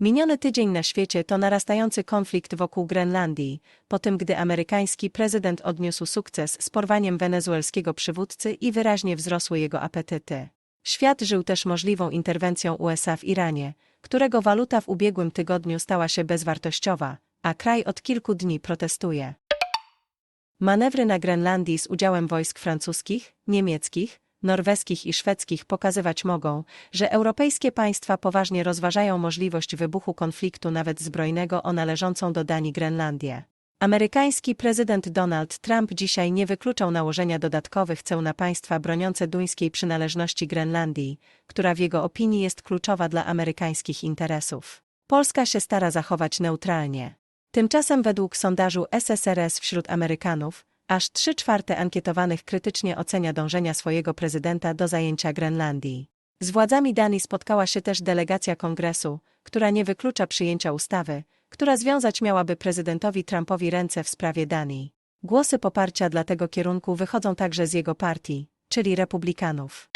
Miniony tydzień na świecie to narastający konflikt wokół Grenlandii, po tym gdy amerykański prezydent odniósł sukces z porwaniem wenezuelskiego przywódcy i wyraźnie wzrosły jego apetyty. Świat żył też możliwą interwencją USA w Iranie, którego waluta w ubiegłym tygodniu stała się bezwartościowa, a kraj od kilku dni protestuje. Manewry na Grenlandii z udziałem wojsk francuskich, niemieckich, norweskich i szwedzkich pokazywać mogą, że europejskie państwa poważnie rozważają możliwość wybuchu konfliktu nawet zbrojnego o należącą do Danii Grenlandię. Amerykański prezydent Donald Trump dzisiaj nie wykluczał nałożenia dodatkowych ceł na państwa broniące duńskiej przynależności Grenlandii, która w jego opinii jest kluczowa dla amerykańskich interesów. Polska się stara zachować neutralnie. Tymczasem według sondażu SSRS wśród Amerykanów, aż 3 czwarte ankietowanych krytycznie ocenia dążenia swojego prezydenta do zajęcia Grenlandii. Z władzami Danii spotkała się też delegacja kongresu, która nie wyklucza przyjęcia ustawy, która związać miałaby prezydentowi Trumpowi ręce w sprawie Danii. Głosy poparcia dla tego kierunku wychodzą także z jego partii, czyli Republikanów.